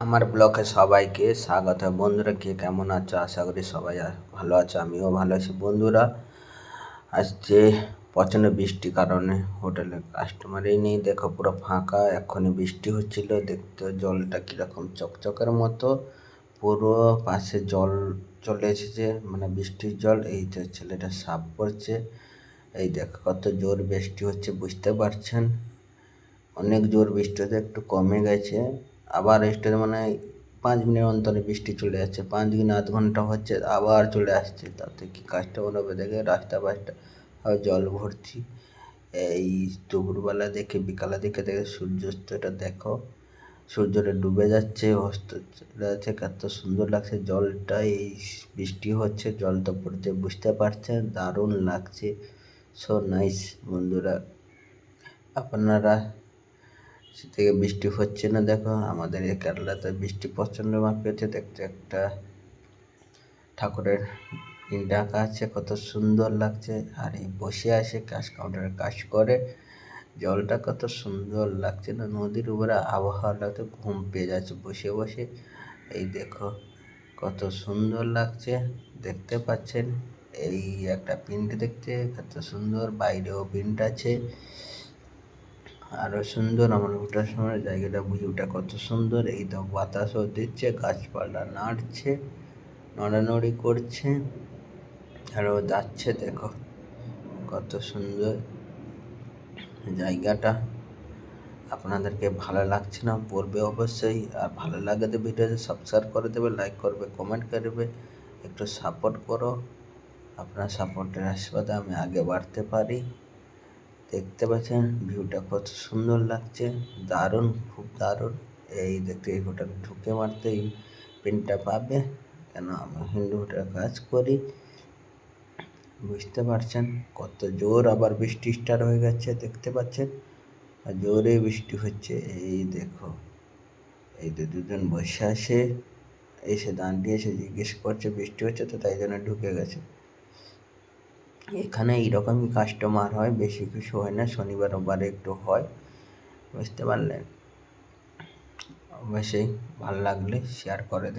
আমার ব্লগে সবাইকে স্বাগত। বন্ধুরা, কে কেমন আছো? আশা করি সবাই ভালো আছো, আমিও ভালো আছি। বন্ধুরা, আজকে প্রচণ্ড বৃষ্টির কারণে হোটেলে কাস্টমারই নেই। দেখো, পুরো ফাঁকা, এখনই বৃষ্টি হচ্ছিল। দেখতে জলটা কীরকম চকচকের মতো। পুরো পাশে জল চলে এসেছে মানে বৃষ্টির জল। এই যে ছেলেটা সাফ করছে। এই দেখো, কত জোর বৃষ্টি হচ্ছে, বুঝতে পারছেন? অনেক জোর বৃষ্টি হচ্ছে, একটু কমে গেছে। আবার স্টেজ মানে পাঁচ মিনিট অন্তরে বৃষ্টি চলে যাচ্ছে পাঁচ দিন আধ ঘণ্টা হচ্ছে, আবার চলে আসছে। তাতে কি কাজটা হবে? দেখে রাস্তা আর জল ভর্তি। এই দুপুরবেলা দেখে, বিকালে দেখে দেখে সূর্যাস্তটা দেখো। সূর্যটা ডুবে যাচ্ছে, অস্ত যাচ্ছে, কত সুন্দর লাগছে জলটা। এই বৃষ্টি হচ্ছে জলটা পড়ছে, বুঝতে পারছেন দারুণ লাগছে। সো নাইস বন্ধুরা। আপনারা থেকে বৃষ্টি হচ্ছে না, দেখো আমাদের এই কেরালাতে বৃষ্টি প্রচণ্ড মাপে হচ্ছে দেখতে একটা ঠাকুরের আঁকা আছে, কত সুন্দর লাগছে। আর এই বসে আসে ক্যাশ কাউন্টারে কাজ করে, জলটা কত সুন্দর লাগছে না, নদীর উপরে আবহাওয়া লাগছে ঘুম পেয়ে যাচ্ছে, বসে বসে। এই দেখো কত সুন্দর লাগছে, দেখতে পাচ্ছেন? এই একটা প্রিন্ট দেখতে, কত সুন্দর, বাইরেও প্রিন্ট আছে। আরও সুন্দর আমার ওঠার সময় জায়গাটা ভিউটা কত সুন্দর। এই তো বাতাসও দিচ্ছে, গাছপালা নাড়ছে, নড়ানড়ি করছে আরও যাচ্ছে দেখো। কত সুন্দর জায়গাটা। আপনাদেরকে ভালো লাগছে না, পড়বে অবশ্যই। আর ভালো লাগে তো ভিডিওতে সাবস্ক্রাইব করে দেবে লাইক করবে কমেন্ট করবে একটু সাপোর্ট করো। আপনার সাপোর্টের আশীর্বাদে আমি আগে বাড়তে পারি। দেখতে পাচ্ছেন, ভিউটা কত সুন্দর লাগছে, দারুণ, খুব দারুণ। এই দেখতে এই হোটেল ঢুকে মারতেই পিনটা পাবে, কেন আমি হিন্দু হোটেলে কাজ করি? বুঝতে পারছেন, কত জোর আবার বৃষ্টি স্টার হয়ে গেছে, দেখতে পাচ্ছেন? আর জোরে বৃষ্টি হচ্ছে, এই দেখো। এই তো দুজন বসে আছে, এসে দাঁড়িয়ে এসে জিজ্ঞেস করছে, বৃষ্টি হচ্ছে তো তাই জন্য ঢুকে গেছে। এখানে এইরকমই কাস্টমার হয়, বেশি কিছু হয় না, শনিবার, রোববারে একটু হয়, বুঝতে পারলেন? অবশ্যই ভালো লাগলে শেয়ার করে দেন।